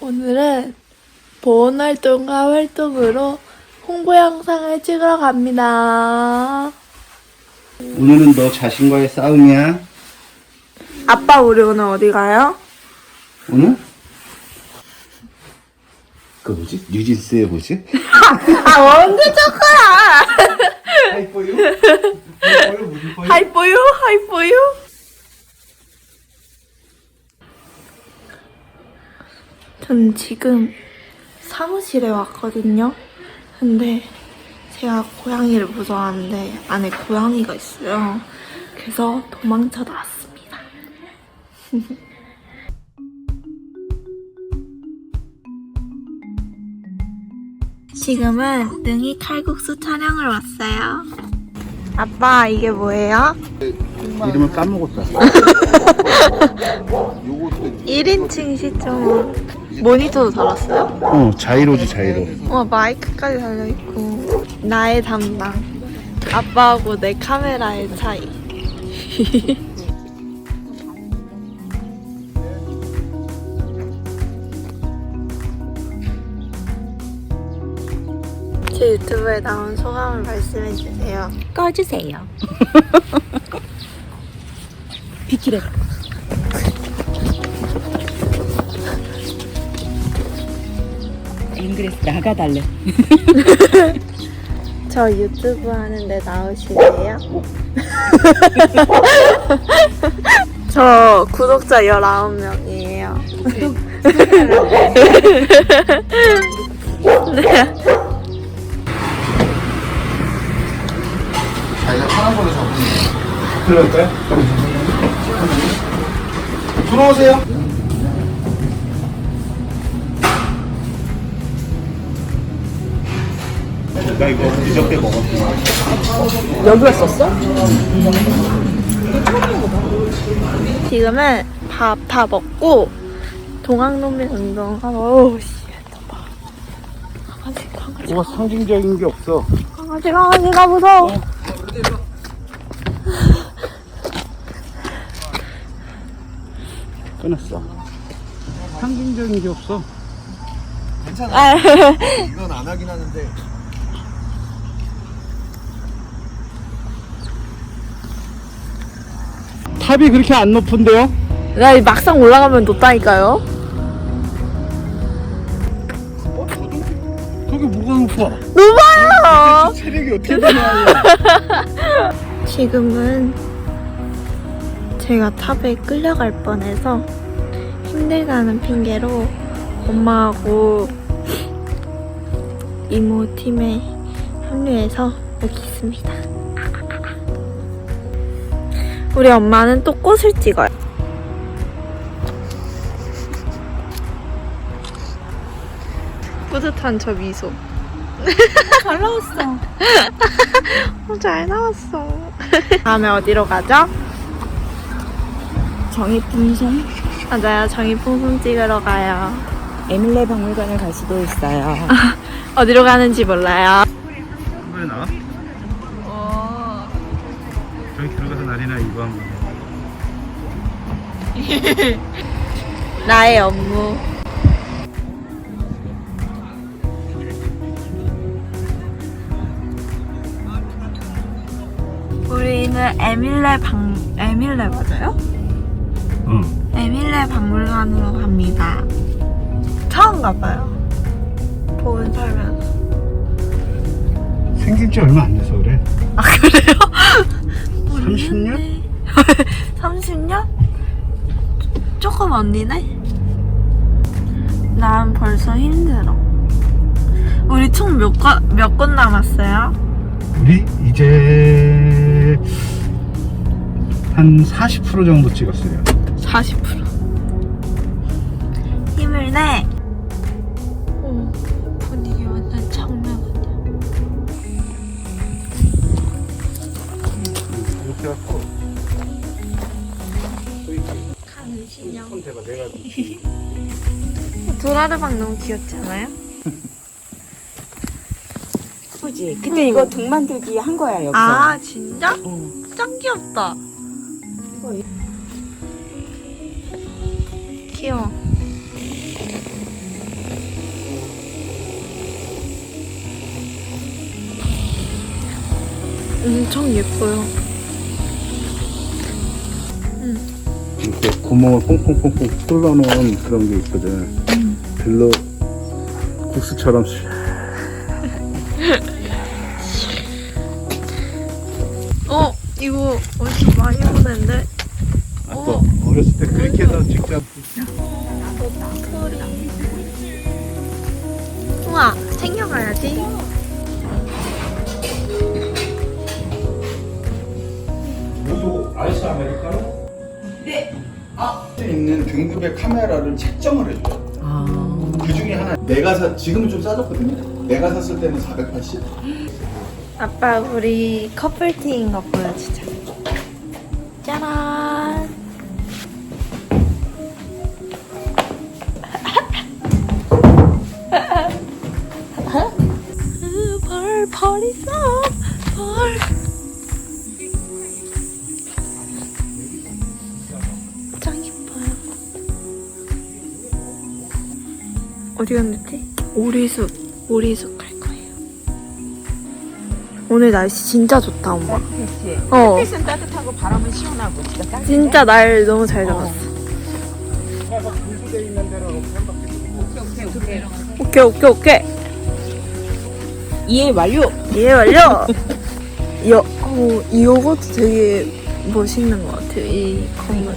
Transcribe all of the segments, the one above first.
오늘은 보온활동과 활동으로 홍보 영상을 찍으러 갑니다. 오늘은 너 자신과의 싸움이야. 아빠 우리 오늘 어디 가요? 오늘? 그 뭐지? 뉴진스의 뭐지? 아 원두 초코야. 하이포유? 하이포유? 포유? 하이포유 하이포유. 전 지금 사무실에 왔거든요. 근데 제가 고양이를 무서워하는데 안에 고양이가 있어요. 그래서 도망쳐 나왔습니다. 지금은 능이 칼국수 촬영을 왔어요. 아빠 이게 뭐예요? 이름을. 요것도 1인칭 시점 모니터도 달았어요? 어 자이로지 자이로. 와 마이크까지 달려있고 나의 담당 아빠하고 내 카메라의 차이 제 유튜브에 나온 소감을 말씀해주세요 꺼주세요. 비키래. 잉그레스 나가달래. 저 유튜브 하는데 나오실래요? 저 구독자 19명이에요. 자기가 파란 걸로 잡으면 그럴까요? 들어오세요. 나 이거 이적때 먹었어. 여기가 썼어? 지금은 밥 다 먹고 동학농민 운동하고 어우 씨 봐. 강아지 강아지 뭐가 상징적인 게 없어. 강아지 강아지가 무서워 끊었어. 상징적인 게 없어. 아, 이건 안 하긴 하는데. 탑이 그렇게 안 높은데요? 나 막상 올라가면 높다니까요 저기 뭐가 높아? 높아요 체력이 어떻게 되냐? 지금은 제가 탑에 끌려갈 뻔해서 힘들다는 핑계로 엄마하고 이모 팀에 합류해서 여기 있습니다. 우리 엄마는 또 꽃을 찍어요. 뿌듯한 저 미소. 잘 나왔어. 어, 잘 나왔어. 다음에 어디로 가죠? 정의품송 맞아요. 정의풍선 찍으러 가요. 에밀레 박물관을 갈 수도 있어요. 어디로 가는지 몰라요. 1번이나 2번. 나의 업무. 우리는 에밀레 박 에밀레 맞아요? 응. 에밀레 박물관으로 갑니다. 처음 가봐요. 보은 살면서. 생긴 지 얼마 안 돼서 그래. 아 그래요? 30년? 30년? 조금 언니네? 난 벌써 힘들어. 우리 총 몇 건, 몇 건 남았어요? 우리 이제 한 40% 정도 찍었어요. 40%. 힘을 내. 도라르방 너무 귀엽지 않아요? 그지? 근데 응. 이거 등 만들기 한 거야 여기. 아 진짜? 응. 짱 귀엽다. 이거... 귀여워. 엄청 예뻐요. 이렇게 구멍을 퐁퐁퐁퐁 뚫어놓은 그런 게 있거든. 별로 국수처럼 슉 어, 이거 어디서 많이 보는데? 아까 어렸을 때 그렇게 해서 직접 우와, 챙겨가야지. 모두 아이스 아메리카노? 네. 아, 등급의 카메라를 책정을 해줘요. 그 중에 하나 내가 사 지금은 좀 싸졌거든요. 내가 샀을 때는 480. 아빠, 우리 커플티인 거 보여주자. 짜란. 으, 벌, 벌 있어. 벌. 어디 갔는지? 오리숙, 오리숙 갈 거예요. 오늘 날씨 진짜 좋다, 엄마. 그렇지. 어, 햇빛은 따뜻하고 바람은 시원하고 진짜 딱. 진짜 날 너무 잘 잡았어. 오케이, 오케이, 오케이. 이해 완료. 이해 완료! 여, 어, 이 요것도 되게 멋있는 것 같아요, 이 건물.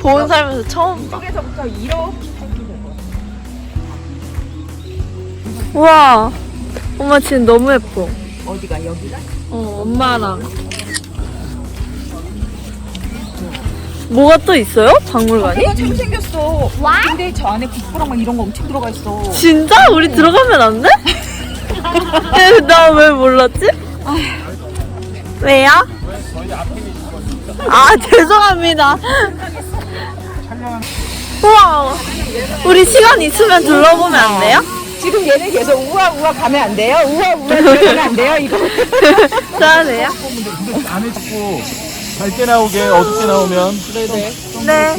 보온 살면서 처음 봐. 이쪽에서부터 이렇게. 우와! 엄마 지금 너무 예뻐. 어디가 여기가? 어, 엄마랑. 뭐가 또 있어요? 박물관이? 이거 참 생겼어. 와. 근데 저 안에 국부랑 막 이런 거 엄청 들어가 있어. 진짜? 우리 들어가면 안 돼? 나 왜 몰랐지? 왜요? 아, 죄송합니다. 우와, 우리 시간 있으면 둘러보면 안 돼요? 지금 얘네 계속 우와 우와 가면 안 돼요? 우와 우와 들어가면 안 돼요? 이거. 짜네요? 안에 자꾸 밝게 나오게 어둡게 나오면 네.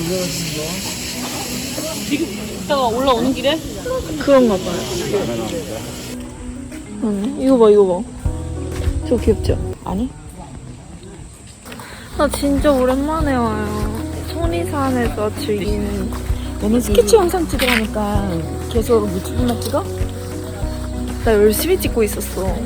그런가 봐요. 응, 이거 봐, 이거 봐. 저 귀엽죠? 아니? 나 진짜 오랜만에 와요. 소리산에서 즐기는. 얘는 스케치 영상 찍으라니까 계속 유튜브만 찍어? 나 열심히 찍고 있었어.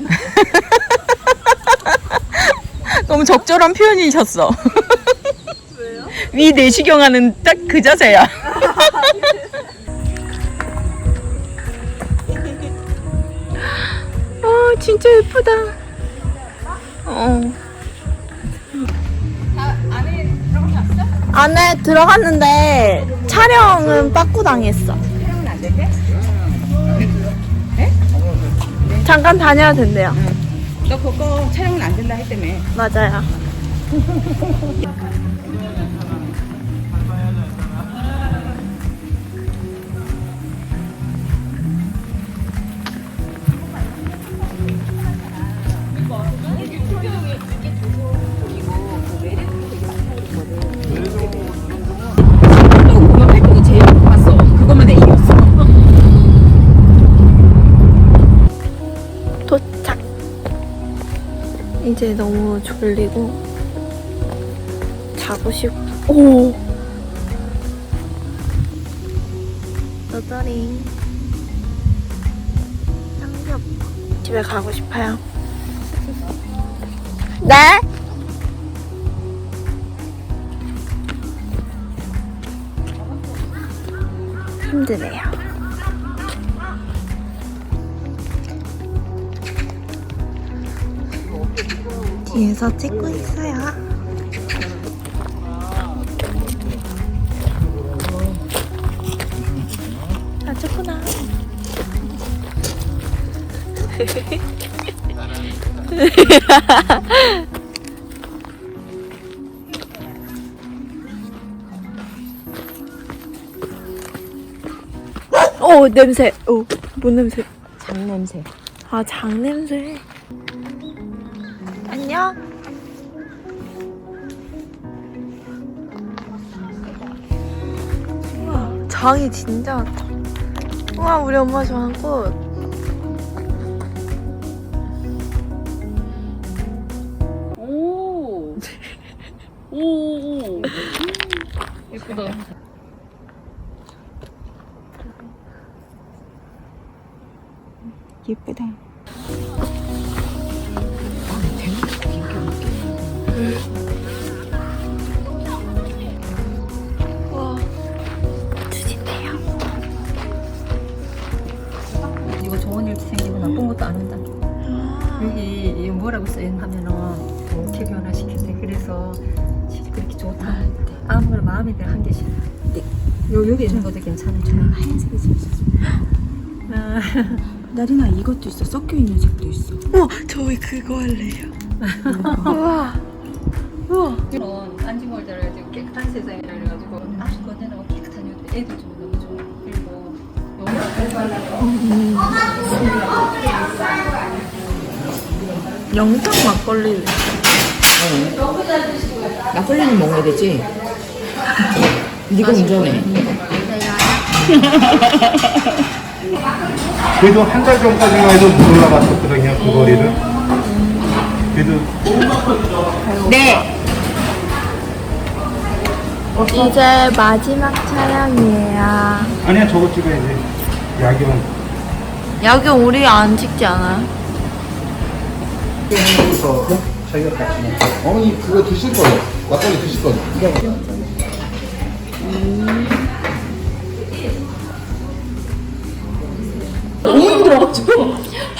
너무 적절한 표현이셨어. 위 내시경하는 딱 그 자세야. 아, 진짜 예쁘다. 어. 안에 들어갔는데 촬영은 빠꾸 당했어. 촬영은 안 된대? 잠깐 다녀야 된대요. 너 그거 촬영은 안 된다 했다며. 맞아요. 이제 너무 졸리고 자고 싶고. 오. 너더링. 짱귀엽 집에 가고 싶어요. 네? 힘드네요. 뒤에서 찍고 있어요. 아, 좋구나. 오, 냄새. 오, 뭔 냄새? 장 냄새. 아, 장 냄새. 안녕. 우와, 장이 진짜 많다. 우와, 우리 엄마 좋아하는 꽃. 오. 오. 예쁘다. 예쁘다. 들어 한 개씩. 요 여기 있는 것도 괜찮아. 하얀색이 제일 좋아. 나리나 이것도 있어 섞여 있는 색도 있어. 우와, 저희 그거 할래요. 우와. 우와. 그런 안진걸 잘해가지고 깨끗한 세상이라 그래가지고 아주 건전하고 깨끗한 요도 애들 좀 너무 좋아. 그리고 영상 막걸리. 막걸리는 먹어야 되지. 네가 운전해. 그래도 한 달 전까지만 해도 못 올라갔었거든요 그 거리를 그래도 네. 이제 마지막 촬영이에요. 아니야 저거 찍어야지 야경 야경 우리 안 찍지 않아요? 자기가 같이 먹어. 어머니 그거 드실 거예요. 막걸리 드실 거예요.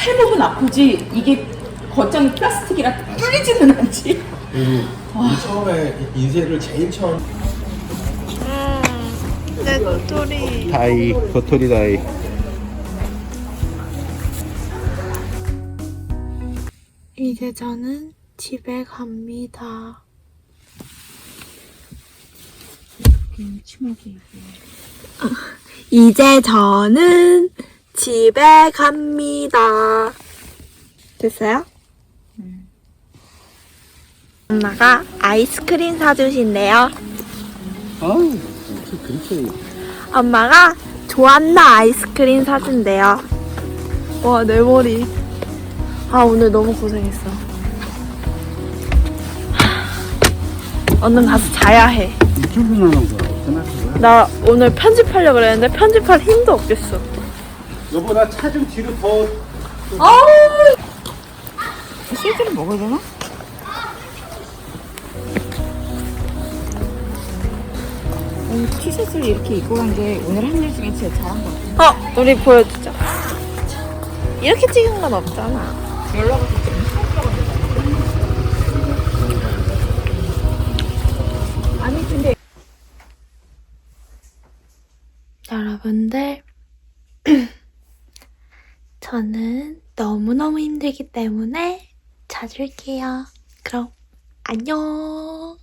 팔목은 아프지 이게 겉장이 플라스틱이라 뚫리지는 않지. 이 처음에 인쇄를 제일 처음 내 도토리. 다이 도토리 다이 이제 저는 집에 갑니다. 이제 저는 집에 갑니다. 됐어요? 엄마가 아이스크림 사주신대요. 아우 그렇게 엄마가 좋았나 아이스크림 사준대요. 와, 내 머리. 아, 오늘 너무 고생했어. 얼른 가서 자야 해. 유튜브 나오는 거야. 어쩌나 그거야? 나 오늘 편집하려고 그랬는데 편집할 힘도 없겠어. 여보 나 차 좀 뒤로 더 실제로 먹어야 되나? 오늘 티셔츠를 이렇게 입고 간 게 오늘 한 일 중에 제일 잘한 것 같아. 어, 우리 보여주자. 이렇게 찍은 건 없잖아. 아니 근데 여러분들, 저는 너무너무 힘들기 때문에 자줄게요. 그럼, 안녕.